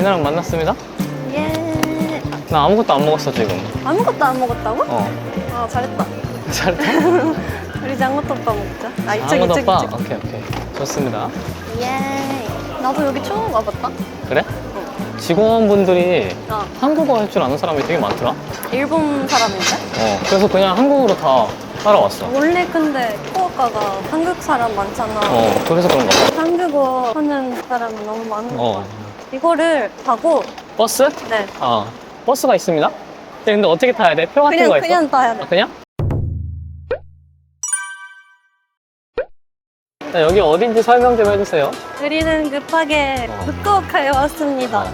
미나랑 만났습니다. 예. 나 아무것도 안 먹었어 지금. 아무것도 안 먹었다고? 어. 아 잘했다. 잘했다. 우리 장어덮밥 먹자. 아 이쪽 이쪽 없다. 이쪽. 오케이 오케이. 좋습니다. 예. 나도 여기 처음 와봤다. 그래? 직원분들이 어. 한국어 할 줄 아는 사람이 되게 많더라. 일본 사람인데? 어. 그래서 그냥 한국으로 다 따라왔어. 원래 근데 후쿠오카가 한국 사람 많잖아. 어. 그래서 그런가 봐. 한국어 하는 사람이 너무 많은 거 어. 같아. 이거를 타고 버스? 네. 아. 버스가 있습니다. 근데 근데 어떻게 타야 돼? 표 같은 그냥 거 있어? 그냥 타야 돼. 아, 그냥? 자, 여기 어딘지 설명 좀 해주세요. 우리는 급하게 어. 후쿠오카에 왔습니다.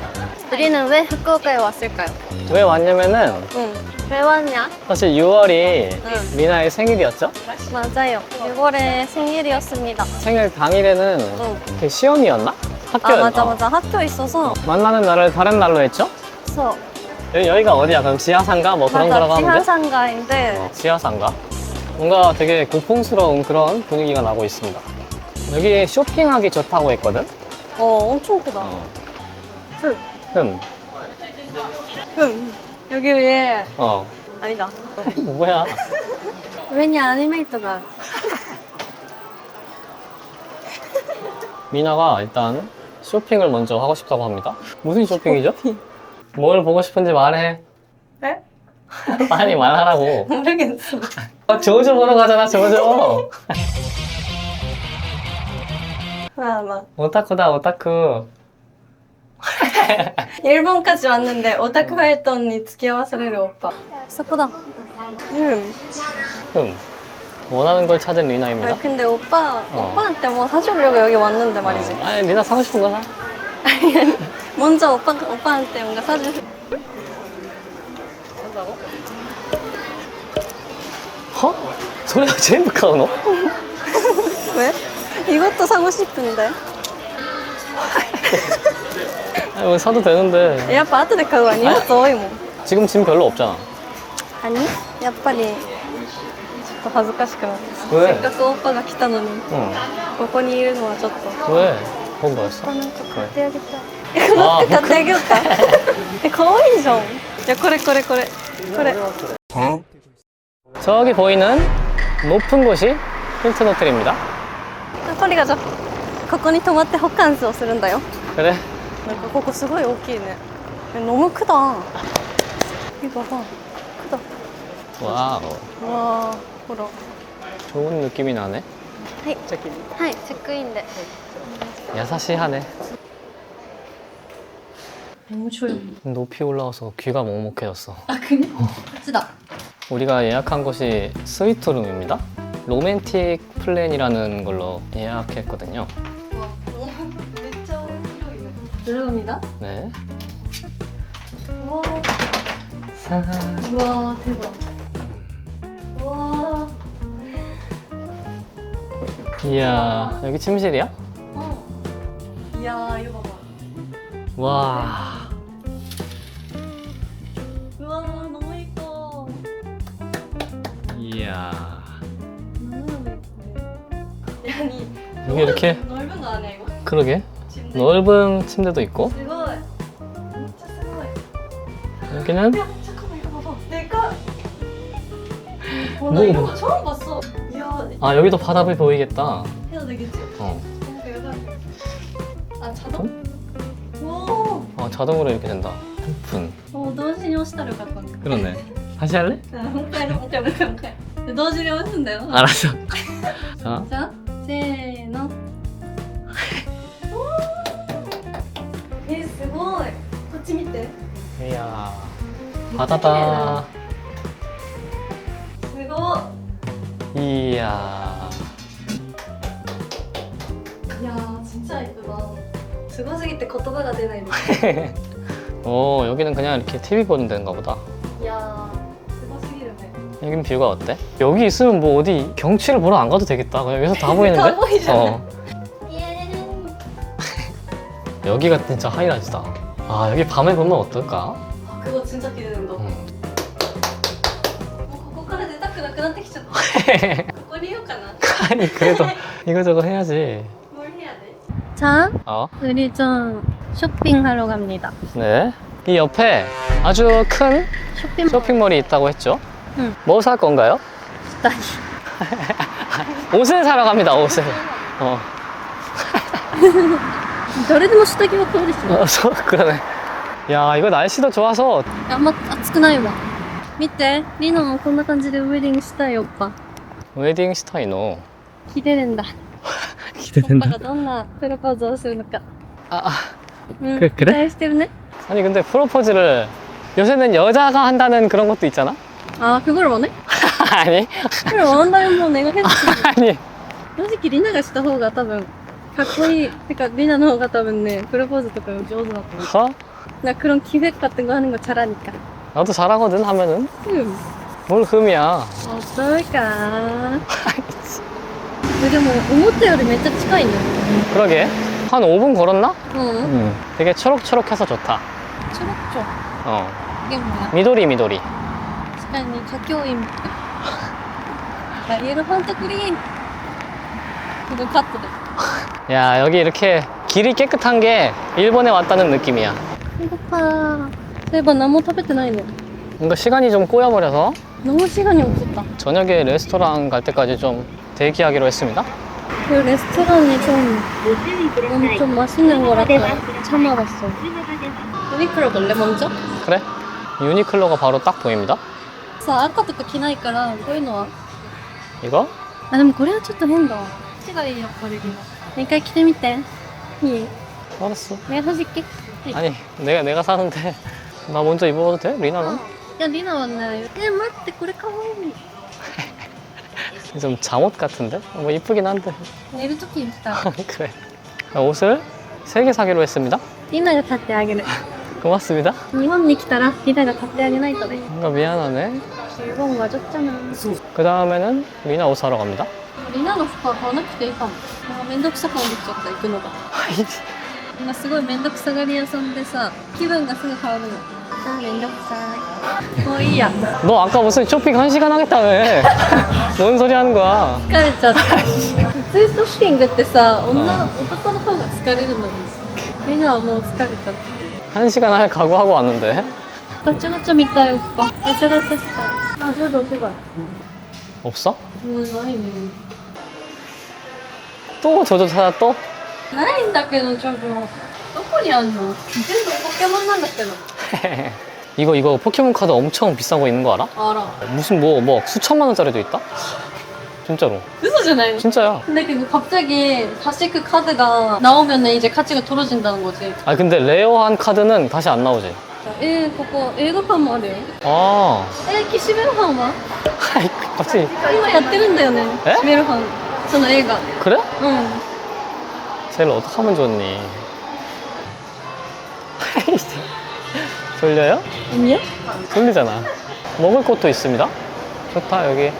우리는 왜 후쿠오카에 왔을까요? 왜 왔냐면은 응. 왜 왔냐? 사실 6월이 응. 미나의 생일이었죠? 맞아요. 6월에 생일이었습니다. 생일 당일에는 응. 그 시험이었나? 아 학교였나? 맞아 맞아 학교 있어서 만나는 날을 다른 날로 했죠? 그래서 여기, 여기가 어디야? 그럼 지하상가? 뭐 그런 거라고 맞아 하면 돼? 지하상가인데 어, 지하상가? 뭔가 되게 고풍스러운 그런 분위기가 나고 있습니다. 여기 쇼핑하기 좋다고 했거든? 어 엄청 크다. 어. 응. 흠. 응. 여기 위에 어. 아니다. 뭐야? 왜냐 아니메이터가 미나가 일단 쇼핑을 먼저 하고 싶다고 합니다. 무슨 쇼핑이죠? 뭘 보고 싶은지 말해. 네? 빨리 말하라고. 모르겠어. 어, 조조 보러 가잖아, 조조. 아, 막 오타쿠다, 오타쿠. 일본까지 왔는데 오타쿠 활동이付き合わされる 오빠. 스쿠다. 응. 흠. 원하는 걸 찾은 리나입니다. 아니, 근데 오빠, 어. 오빠한테 뭐 사주려고 여기 왔는데 말이지. 어. 아니, 리나 사고 싶은 거 사. 아니, 먼저 오빠, 오빠한테 뭔가 사주. 산다고? 허? 소리가 제일 북한 너? 왜? 이것도 사고 싶은데. 아니, 뭐 사도 되는데. 야, 아빠 아트 데카고 아니야? 너희 뭐. 지금 짐 별로 없잖아. 아니, 야빨리 と恥ずかしくなって왜? せっかくオッパが来たのに 응. ここにいるのはちょっと 왜? 거기 뭐였어? なんか買ってあげたいえあ待って買ってあげようかえ可愛いじゃんいやこれこれこれこれ 저기 보이는 높은 곳이 힐튼 호텔입니다. トリがじゃここに泊まってホカンスをするんだよ 그래? なんかここすごい大きいねえ飲むクだ이거 봐 크다 와우. 와 ほら 좋은 느낌이 나네. はいはいチェックインで 야사시하네. 너무 조용 높이 올라와서 귀가 먹먹해졌어. 아 그냥? 같이다 우리가 예약한 곳이 스위트룸입니다. 로맨틱 플랜이라는 걸로 예약했거든요. 와, 진짜広いね. 들어갑니다. 네. 우와, 사... 우와, 대박. 이야 아. 여기 침실이야? 어. 이야 이거 봐봐. 와 우와 너무 예뻐. 이야 여기 이렇게? 넓은 거 아니야 이거? 그러게 침대. 넓은 침대도 있고 이거 진짜 큰 거야. 여기는 야 잠깐만 이거 봐봐. 내가. 어, 나 뭐? 이런 거 처음 봤어. 이야, 아 여기도 바다불 보이겠다. 해도 되겠지? 어. 뭔가 여자. 아, 자동? 오. 어 자동으로 이렇게 된다. 오픈. もう同時に押したらよかったんだ 그러네. 다시 할래? うんもう一回やろうもう一回もう一回もう一回で同時に押すんだよ 알았어. 자, じゃあせーのえすごいこっち見て 이야. 바다다. 이야. 야 진짜 예쁘다. 주간생일 때 겉도다가 되나 이거. 오, 여기는 그냥 이렇게 TV 보는 데인가 보다. 이야 여긴 뷰가 어때? 여기 있으면 뭐 어디 경치를 보러 안 가도 되겠다. 그냥 여기서 다 보이는데? 다 보이잖아. 어. 여기가 진짜 하이라이트다. 아, 여기 밤에 보면 어떨까? 아 그거 진짜 기대된다. 음. ちゃったここにいようかな 아니 그래도 이거저거 해야지. 뭘 해야 돼? 자 어? 우리 좀 쇼핑하러 갑니다. 네. 이 옆에 아주 큰 쇼핑 쇼핑몰이 있다고 했죠? 응. 뭐 살 건가요? 스타일. 옷을 사러 갑니다, 옷을. 어. 誰でも下着はこうですよ。 어, 소, 그러네. 야, 이거 날씨도 좋아서 あんま暑くないわ。見て、リノもこんな感じでウェディングしたいよ、オッパ。 웨딩したいの 기대된다. 기대된다. 오빠가 어떤 프로포즈 했을까? 아, 아 응, 그- 그래? 기대했을네? 아니 근데 프로포즈를 요새는 여자가 한다는 그런 것도 있잖아? 아, 그걸 원해? 아니 그걸 원한다면 뭐 내가 해줄게. 아니 正直リナがした方が多分かっこいいてかリナの方が多分ねプロポーズとか上手だと思う 허? 그러니까 네, 나 그런 기획 같은 거 하는 거 잘하니까 나도 잘하거든 하면은 음 뭘 흠이야. 어떨까でも思ったよりめっちゃ近いね 그러게. 한 5분 걸었나? うん 응. 되게 초록초록해서 좋다. 초록초 어. 이게 뭐야 미도리, 미도리. 確かに歌教員ライエルファントクリーンここカットで 야, 여기 이렇게 길이 깨끗한 게 일본에 왔다는 느낌이야. 배고파そういえば何も食べてないね 뭔가 시간이 좀 꼬여버려서 너무 시간이 없었다. 저녁에 레스토랑 갈 때까지 좀 대기하기로 했습니다. 그 레스토랑이 좀 너무 좀 맛있는 거라서 참아봤어. 유니클로 갈래 먼저? 그래. 유니클로가 바로 딱 보입니다. 사 아까도 그 기나이카랑 고이노와. 이거? 아니 고래는 좀또 헨다. 시간이 역거리기. 니까 기대미대. 예. 알았어. 내가 사줄게. 예. 아니 내가 내가 사는데 나 먼저 입어도 돼? 리나는? 어. やリナはねえ待ってこれかわいい 좀 잠옷 같은데? 뭐 이쁘긴 한데. 寝るときに着た 그래. 옷을 세 개 사기로 했습니다. リナが買ってあげる 고맙습니다. 日本に来たらリナが買ってあげないとね 뭔가 미안하네. 일본 와줬잖아 그 다음에는 리나 옷 사러 갑니다. リナの服は買わなくていいかもなんかめんどくさくなってきちゃった行くのが今すごいめんどくさがり屋さんでさ気分がすぐ変わるのあーめんどくさ いもういいや 너 아까 무슨 쇼핑 한 시간 하겠다며. 뭔 소리 하는 거야? 疲れちゃったツイストショッピングってさ女男の方が疲れるのにみんなはもう疲れちゃった 한 시간 할 각오하고 왔는데. ガチャガチャ見たいおっぱガチャガチャしたいあ、ちょっとお手が 없어? うんないね 또 조조 찾아 또? ないんだけどちょっとどこにあんの全部ポケモンなんだけど 이거 이거 포켓몬 카드 엄청 비싼 거 있는 거 알아? 알아. 무슨 뭐 뭐 수천만 원짜리도 있다? 진짜로. 그래서잖아요. 진짜야. 근데 그 갑자기 다시크 카드가 나오면은 이제 가치가 떨어진다는 거지. 아 근데 레어한 카드는 다시 안 나오지. 1, 그거 1급한 말이에요. 아. 1기 11판 마. 아이 갑자기 이거 야 뜨는데요네. 에? 11판. 저는 1가. 그래? 응. 쟤를 어떻게 하면 좋니? 아이, 진짜. 졸려요? ん。いいよ。 졸리잖아 먹을 것도 있습니다 좋다 여기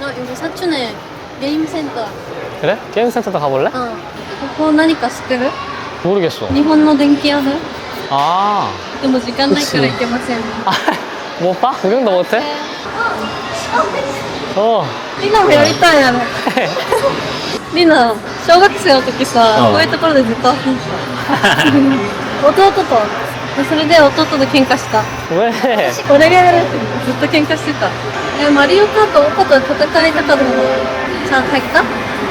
あ、여기 사춘에 게임 센터. 그래? 게임 센터도 가볼래? うん。ここ何か知ってる 모르겠어 日本の電気屋だよ。 아 でも時間ないから行けません。 아, 못 봐? 구경도 못해? 어. リナもやりたいやろ。リナ、小学生の時さ、うんこういうところでずっと遊んでた。弟と。 でそれで弟と喧嘩した。 왜? 俺がやるってずっと喧嘩してた。え、マリオカートオパと戦いたかったのさあ、入った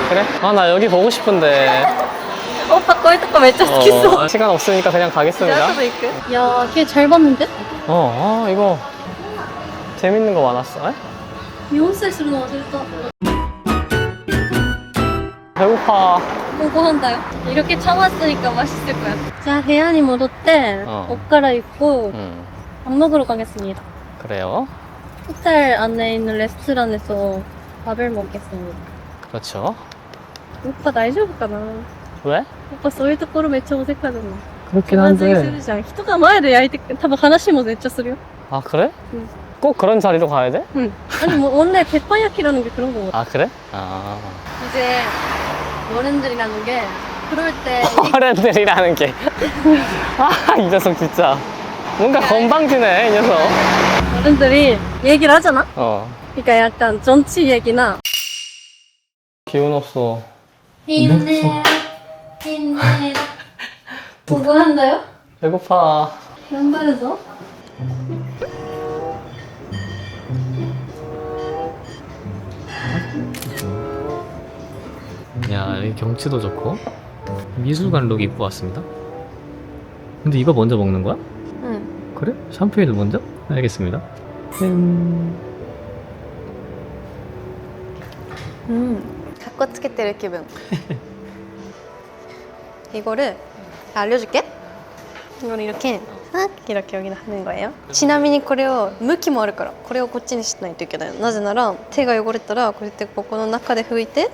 그래? 아, 나 여기 보고 싶은데. オパこういうとこめっちゃ好きそう。 어, 시간 없으니까 그냥 じゃあ 가겠습니다. 後で行くいやー、걔 잘 봤는데? 어, 아, 이거 재밌는 거 많았어. 에? 4歳するの忘れた。 배고파. 뭐 고한다요? 이렇게 참았으니까 맛있을 거야. 자, 회안이戻って, 어. 옷 갈아입고 음, 밥 먹으러 가겠습니다. 그래요. 호텔 안에 있는 레스토랑에서 밥을 먹겠습니다. 그렇죠. 오빠 大丈夫かな 왜? 오빠 そういうところめっちゃおせっかだな。 그렇긴 まずいするじゃん。人が前で焼いてく、多分話もめっちゃするよ。 아, 그래? 응. 꼭 그런 자리로 가야 돼? 응. 아니 뭐 원래鉄板焼き라는 게 그런 거거든. 아, 그래? 아. 이제 어른들이라는 게 그럴 때 어른들이라는 게. 아, 이 녀석 진짜. 뭔가 네. 건방지네, 이 녀석. 어른들이 얘기를 하잖아? 어. 그러니까 약간 정치 얘기나 기운 없어. 힘내요 음, 힘내요 보고 뭐, 뭐 한다요? 배고파. 연발해서 야, 여기 경치도 좋고 미술관 룩 입고 왔습니다. 근데 이거 먼저 먹는 거야? うん 그래? 샴페인을 먼저? 알겠습니다. 음... うんかっこつけてる気分 이거를 알려줄게 이거를 이렇게 싹 이렇게 여기다 하는 거예요 ちなみにこれを向きもあるからこれをこっちにしないといけないのなぜなら手が汚れたらこうやってここの中で拭いて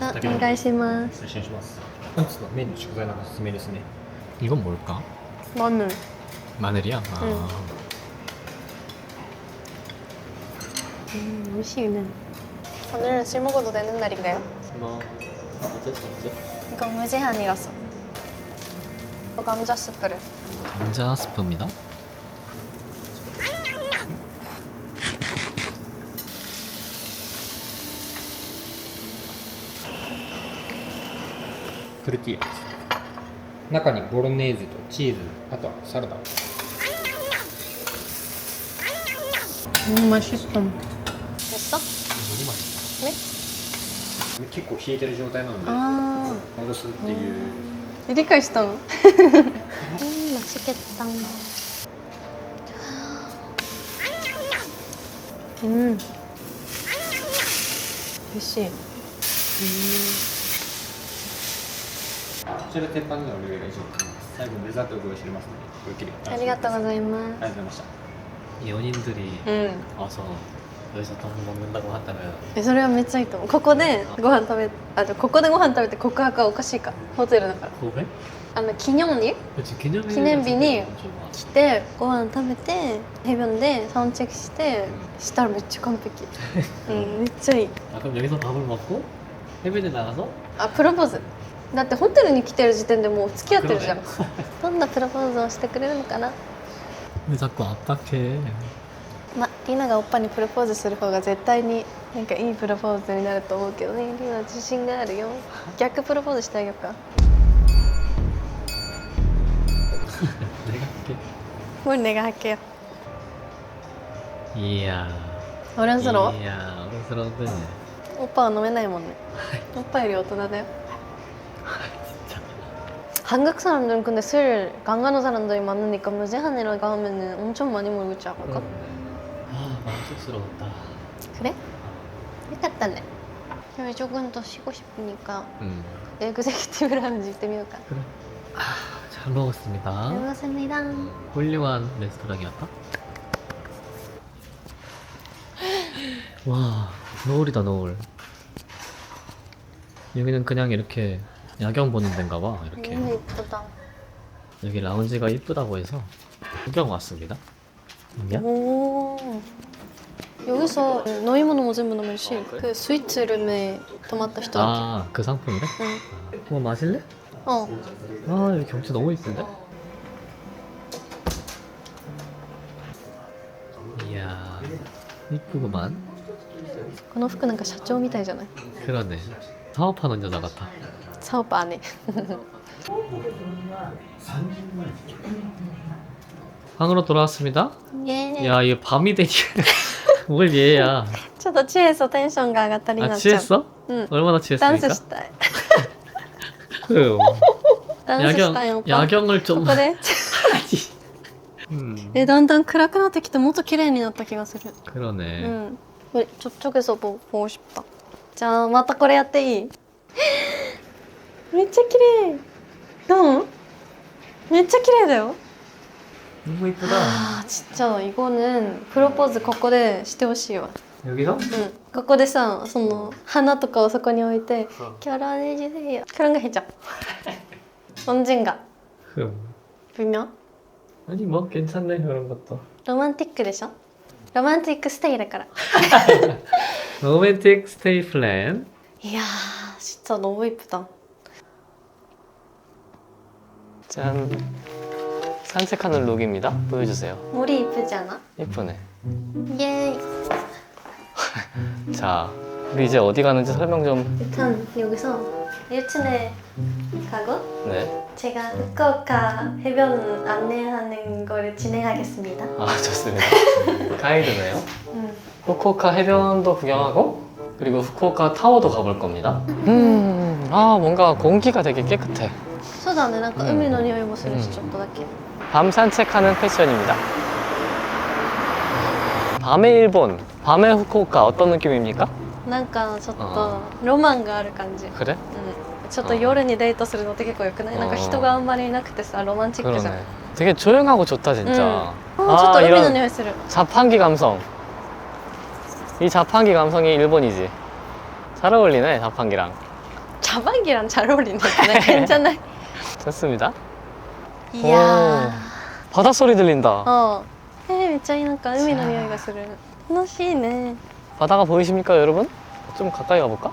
아, お願いします推進します本日のメニュー食材のおすすめですね 이건 뭘까? 마늘 마늘이야? 아. 응. 음, 맛있네. 오늘은 술 먹어도 되는 날인가요? 뭐 어쩔 수 없지. 이거 무제한이라서. 이거 감자 스프를. 감자 스프입니다. トルティーヤ。です中にボロネーゼとチーズあとはサラダ。をうんマシストンやった？結構冷えてる状態なので戻すっていう。え理解したの？うん。美味しい。うん。こちら鉄板でのお料理が以上となります最後デザートをご用意しておりますのでごゆっくり。ありがとうございます。ありがとうございました。四人들り。うん。う서여기서 밥 먹는다고 하다면えそれはめっちゃいいと思う。ここでご飯食べあでもここでご飯食べて告白はおかしいか。ホテルだから。고 백? あの記念に記,念日기념일 기. 来てご飯食べてヘブンでサウンチェックしてしたらめっちゃ完璧。うんめっちゃいい。あ 아, 그럼 여기서 밥을 먹고 해변에 나가서プロポーズ。だってホテルに来てる時点でもう付き合ってるじゃん 그러네. どんなプロポーズをしてくれるのかな 왜 자꾸 압박해 まあリナがおっぱにプロポーズする方が絶対になんかいいプロポーズになると思うけどねリナ自信があるよ逆プロポーズしてあげようか 내가 할게 もう내가 할게요 이야 어른스러워? 이야 어른스러운데 おっぱは飲めないもんねおっぱより大人だよ진짜 한국 사람들은 근데 술 강간호 사람들이 많으니까 무제한이라고 하면은 엄청 많이 먹을 줄 알거든. 아 만족스러웠다. 그래? 괜찮다네. 그래 조금 더 쉬고 싶으니까 음. 예, 그 새끼집을 하는 집때미울까 그래. 아, 잘 먹었습니다. 잘 먹었습니다. 훌륭한 레스토랑이었다. 와 노을이다 노을. 여기는 그냥 이렇게 야경 보는 데인가 봐 이렇게 너무 예쁘다 여기 라운지가 이쁘다고 해서 구경 왔습니다 야? 오 여기서 노이모노 뭐全部飲めるし 그 스위트 룸에 泊まった人だ 아 그 상품이래? 응. 뭐 마실래? 어 아 여기 경치 너무 이쁜데? 이야 이쁘구만 この服なんか社長みたいじゃない 그러네 사업하는 여자 같아 사업 안해 방으로 돌아왔습니다 예 야 이거 밤이 되니 뭘 얘야 ちょっとチエソテンションが上がったり 아 なっちゃう 취했어? うん 얼마나 ダン 취했습니까? スしたい 그래요 ダンスしたいよ 야경 야경을 こ 좀 こで 음, えだんだん暗くなってきてもっと綺麗になった気がする 그러네 うんこれ저쪽에서 보, 보고 싶다じゃあまたこれやっていい めっちゃ綺麗どうめっちゃ綺麗だよ 너무 이쁘다 아 진짜 이거는 프로포즈 ここでしてほしいわ 여기서? うんここでさその花とかをそこに置いて「キャラネジセイヤ」그런거해줘 언젠가 흠. 분명 아니 뭐 괜찮네 그런 것도. ロマンティックでしょロマンティックステイだから 로맨틱 스테이 플랜. いやー진짜 너무 이쁘다 짠. 산책하는 룩입니다. 보여주세요. 머리 이쁘지 않아? 예쁘네. 예이 자, 우리 이제 어디 가는지 설명 좀. 일단 여기서 일진에 가고 네. 제가 후쿠오카 해변 안내하는 거를 진행하겠습니다 아 좋습니다. 가이드네요. 음. 후쿠오카 해변도 구경하고 그리고 후쿠오카 타워도 가볼 겁니다. 음, 아 뭔가 공기가 되게 깨끗해. そうだねなんかうん海の匂いもするし、うんちょっとだけ 밤 산책하는 패션입니다. 밤의 일본, 밤의 후쿠오카 어떤 느낌입니까? なんかちょっとロマンがある感じ、うん、 그래? ちょっと夜にデートするのって結構よくない、うんなんか人があんまりいなくてさロマンチックじゃん 그러네. 되게 조용하고 좋다 진짜. あーちょっと海の匂いする 자판기 감성. 이 자판기 감성이 일본이지. 잘 어울리네 자판기랑. 자반기랑 잘 어울리네 괜찮아 됐습니다. 이야. 바다 소리 들린다. 어. 헤헤, 몇ちゃいなんか 海の匂いがする。楽しいね。 바다가 보이십니까, 여러분? 좀 가까이 가볼까?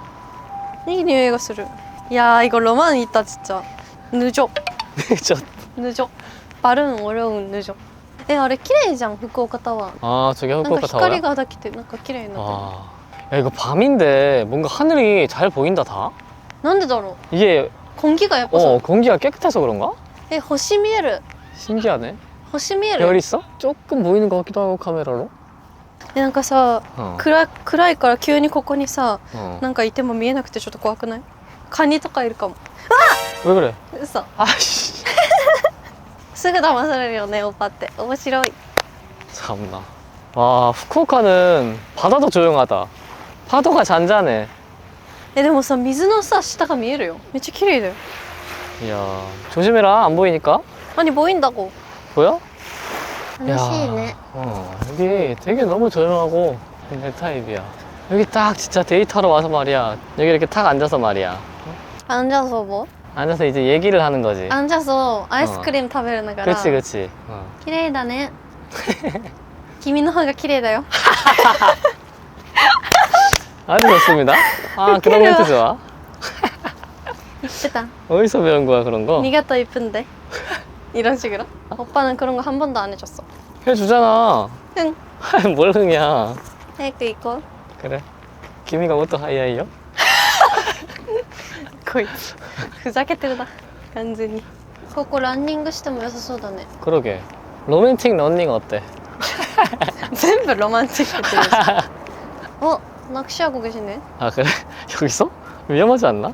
이匂이가する。 야, 이거 로망 있다, 진짜. 누족. 저, 누족. 발음 어려운 누족. 에, 아래綺麗じゃん, 후쿠오카 타워. 아, 저게 후쿠오카 타워. 뭔가 光が当たってなんか綺麗になってる. 아, 야, 이거 밤인데 뭔가 하늘이 잘 보인다, 다. なんでだろう? 이게 う根気がやっぱさ 어 공기가 깨끗해서 그런가? え星見える 신기하네. 星見え 별 る 있어? 조금 보이는 것 같기도 하고 카메라로. えなんかさ 어. 暗暗いから急にここにさ 어. なんかいても見えなくてちょっと怖くないカニとかいるかも 왜 그래? 嘘 아씨. すぐ騙されるよねオパって面白い 참나. 와 후쿠오카는 바다도 조용하다. 파도가 잔잔해. えでもさ水のさ下が見えるよめっちゃ綺麗だよ 이야 조심해라 안 보이니까. 아니 보인다고 보여? 楽しいね 어, 여기 되게 너무 조용하고 내 타입이야. 여기 딱 진짜 데이트하러 와서 말이야. 여기 이렇게 탁 앉아서 말이야. 앉아서 뭐? 앉아서 이제 얘기를 하는 거지. 앉아서 아이스크림食べるながら 그치 그치. 어. 綺麗だね君の方が綺麗だよ 아주 좋습니다. 아, 그런 멘트 좋아. 이쁘다. 어디서 배운 거야, 그런 거? 네가 더 이쁜데. 이런 식으로. 오빠는 그런 거 한 번도 안 해줬어. 해주잖아. 흥. 뭘 흥이야. 핵도 있고. 그 그래. 김이가 옷도 뭐 하이하이요? 거의. 그 자켓들다. 완전히. 그거 런닝 시대 모여서 쏟아내. 그러게. 로맨틱 러닝 어때? 전부 로만틱. 어? 낚시하고 계시네 아 그래? 여기서? 위험하지 않나?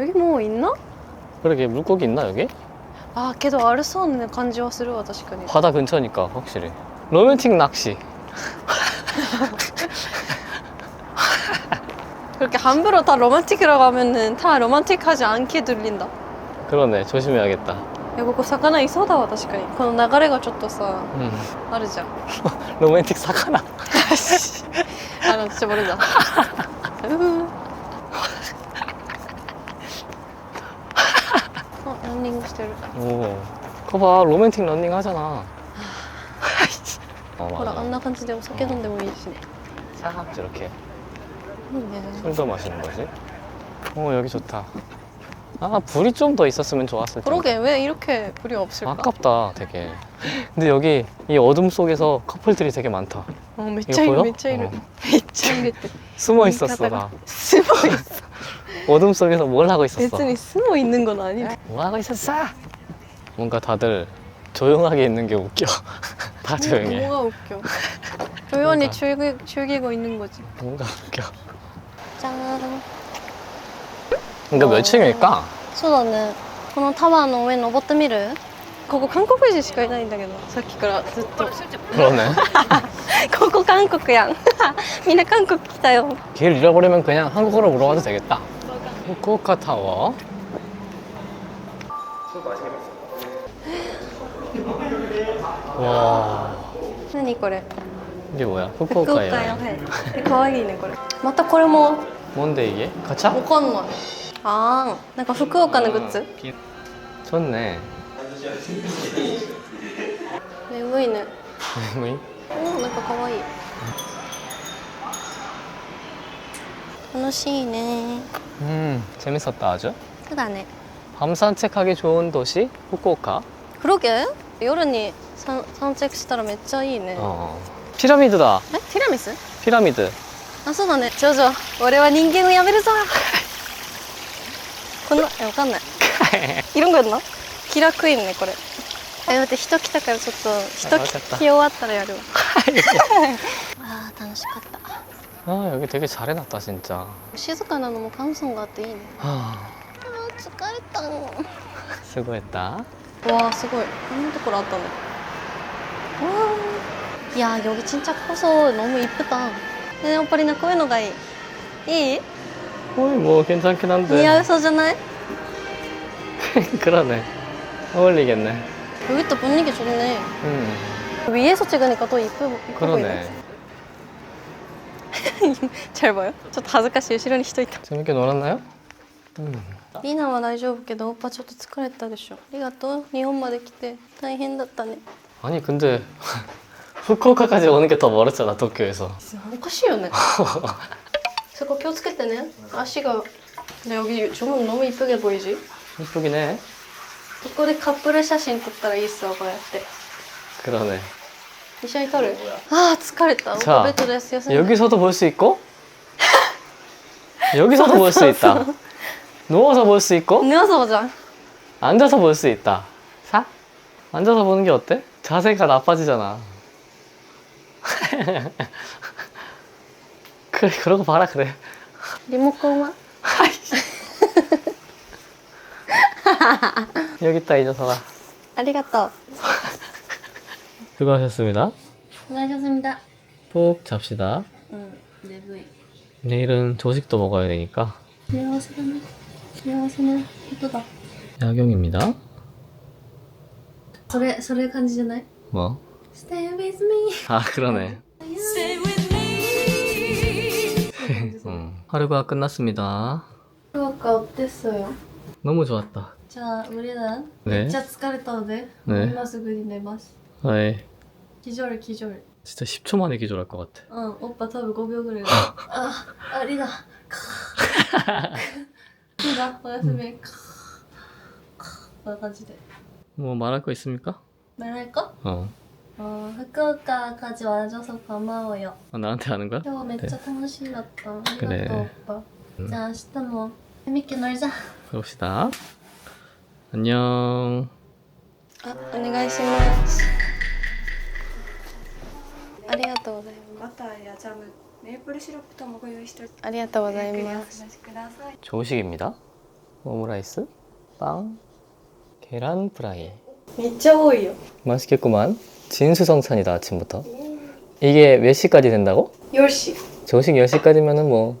여기 뭐 있나? 그러게 물고기 있나 여기? 아 걔도 아르소는 간지はするわ確かに 바다 근처니까 확실히. 로맨틱 낚시. 그렇게 함부로 다 로man틱이라고 하면은 다 로man틱하지 않게 들린다 그러네. 조심해야겠다. いやここ魚いそうだわ確かにこの流れがちょっとさ 음. あるじゃん 로맨틱 사카나. 나 진짜 모르잖아. 어, 런닝 시대를. 오. 그거 봐, 로맨틱 런닝 하잖아. 어, 어, 나 맞아. 안나간 지대고 섞여던데 보이시네. 싹 이렇게 술도 마시는 거지. 오, 여기 좋다. 아, 불이 좀 더 있었으면 좋았을 텐데. 그러게 왜 이렇게 불이 없을까? 아깝다, 되게. 근데 여기 이 어둠 속에서 커플들이 되게 많다. 어, めっ 이거 ちゃいる 보여? めっちゃいる 어. めっちゃいるって 숨어 있었어 나. すごい 어둠 속에서 뭘 하고 있었어? 別に숨어 있는 건 아니야 뭐 하고 있었어? 뭔가 다들 조용하게 있는 게 웃겨. 다 조용해. 뭐가 웃겨 조용히 즐기, 즐기고 있는 거지 뭔가 웃겨. 짠 그러니까 몇 어. 층일까? そうだねこのタワーの上に登ってみるここ韓国人しかいないんだけどさっきからずっと 그러네. ここ韓国やんみんな韓国来たよ 길 잃어버리면 그냥 한국어로 물어봐도 되겠다. 후쿠오카 타워. 와. 何これ 이게 뭐야? 福岡 후쿠오카예요. よはいかわいいねこれまたこれも 뭔데 이게? 가차? わかんないあーなんか福岡のグッズ 좋네. 眠いね 뭐이? おーなんかかわいい楽しいね 음, 재밌었다 아주. そうだね 밤 산책하기 좋은 도시 후쿠오카. 黒毛夜に散散策したらめっちゃいいね 어. 피라미드다. えティラミス 피라미드. あそうだねジョジョ俺は人間をやめるぞこんなえわかんない 이런 거였나? 기라クイーンねこれ え待って人来たからちょっと人あわかった来終わったらやるわあー楽しかった 아 여기 되게 잘 해놨다 진짜. 静かなのも感想があっていいね 아, あー疲れたわ 수고했다. あすごいこんなところあったねわーいやー여기진짜커서너무이쁘다ねやっぱりなこういうのがいいいい 어이 뭐 괜찮긴 似合 한데. うそうじゃない 그러네. 어울리겠네. 여기 또 분위기 좋네 음, 위에서 찍으니까 더 이쁘, 이쁘 보이네 그러네. 잘 봐요? 저 다즈카시後ろに人いた 재밌게 놀았나요? 음. リーナは大丈夫けどオッパちょっと疲れたでしょありがとう日本まで来て大変だったね 아니 근데 후쿠오카까지 오는 게 더 멀었잖아 도쿄에서. おかしいよねそこ気をつけてね足がね여기주문너무이쁘게보이지 이쁘긴 해. ここでカップル写真撮ったらいいっすわこうやって 그러네. 一緒に撮るあー疲れたオッ 자 パベッドです休んで 여기서도 볼 수 있고 여기서도 볼 수 있다. 누워서 볼 수 있고 ぬわそうじゃん 앉아서 볼 수 있다. 사? 앉아서 보는 게 어때? 자세가 나빠지잖아. 그래 그러고 봐라 그래. リモコンは 여기 있다 이 녀석아. 아리가또. 수고하셨습니다. 수고하셨습니다. 푹 잡시다. 응, 내부에. 내일은 조식도 먹어야 되니까. 안녕하세요. 안녕하세요. 또다. 야경입니다. 소래 소래 간지잖아요. 뭐? Stay with me. 아 그러네. Stay with me. 어, 하루가 끝났습니다. 하루가 어땠어요? 너무 좋았다. じゃあ우리는 네. めっちゃ疲れたので、 네. 今すぐに寝ます。 아이, 기절기절 진짜 10초 만에 기절할 것 같아. うん、おっぱ多分5秒ぐらいだ。あ、ありだ。いいな、おやすみ。こんな感じで。 뭐 말할 거 있습니까? 말할까 어. 어, 후쿠오카까지 와줘서 고마워요. 아, 나한테 하는 거야? 今日めっちゃ楽しかった。あり 그래 がとう、おっぱ。じゃあ明日も재밌게놀자。 그럽시다. 안녕. あ、お願いします。ありがとうございまバターやジャム、メープルシロップともご用意しておりす。ありがとうございごゆっくりおます。過ごしください。 조식입니다. 오므라이스, 빵, 계란 프라이. めっちゃ多いよ。 맛있겠구만. 진수성찬이다 아침부터. 이게 몇 시까지 된다고? よし。 조식 10시까지면은 뭐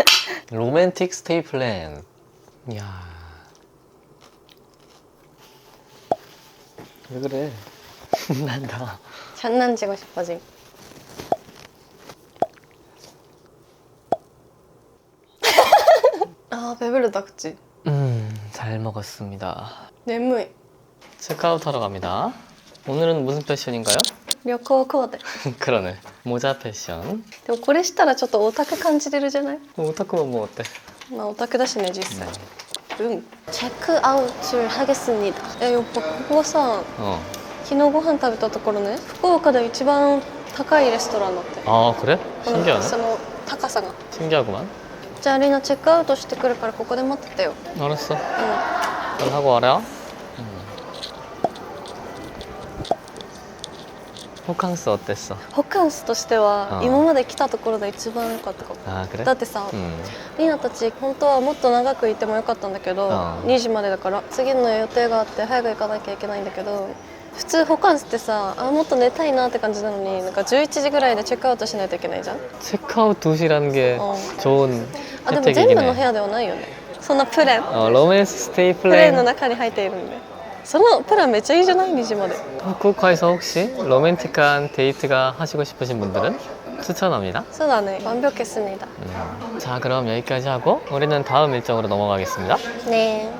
로맨틱 스테이 플랜. 이야. 왜 그래? 난다. 장난치고 싶어 지금 아 배부르다 그치? 음, 잘 먹었습니다. 眠い 체크아웃 하러 갑니다. 오늘은 무슨 패션인가요? 旅行コーデ 그러네. 모자 패션. でもこれしたらちょっとオタク感じれるじゃない 오타쿠만 뭐 어때? まあオタクだしね実際うんチェックアウトハゲスニーえやっぱここはさ 어. 昨日ご飯食べたところね福岡で一番高いレストランだって 아 그래? この 신기하네. その高さが 신기하구만. じゃあリナチェックアウトしてくるからここで待っててよ 알았어. う 잘 하고 와라. ホカンス 어땠어? ホカンスとしてはうん今まで来たところで一番良かったかも 아 그래? だってさ、 음. リナたち本当はもっと長くいてもよかったんだけど、うん2時までだから次の予定があって早く行かなきゃいけないんだけど普通ホカンスってさあもっと寝たいなって感じなのになんか11時ぐらいでチェックアウトしないといけないじゃん 체크아웃 2시라는 게 어. 좋은 あでも全 혜택이긴 部の 해 部屋ではないよねそんなプレン 어, 로맨스 스테이 プレンの 플랜 中に入っているんで そのプランめっちゃいいじゃない2時まで 후쿠오카에서 혹시 로맨틱한 데이트가 하시고 싶으신 분들은 추천합니다 そうだね완벽했습니다 음. 자 그럼 여기까지 하고 우리는 다음 일정으로 넘어가겠습니다 ね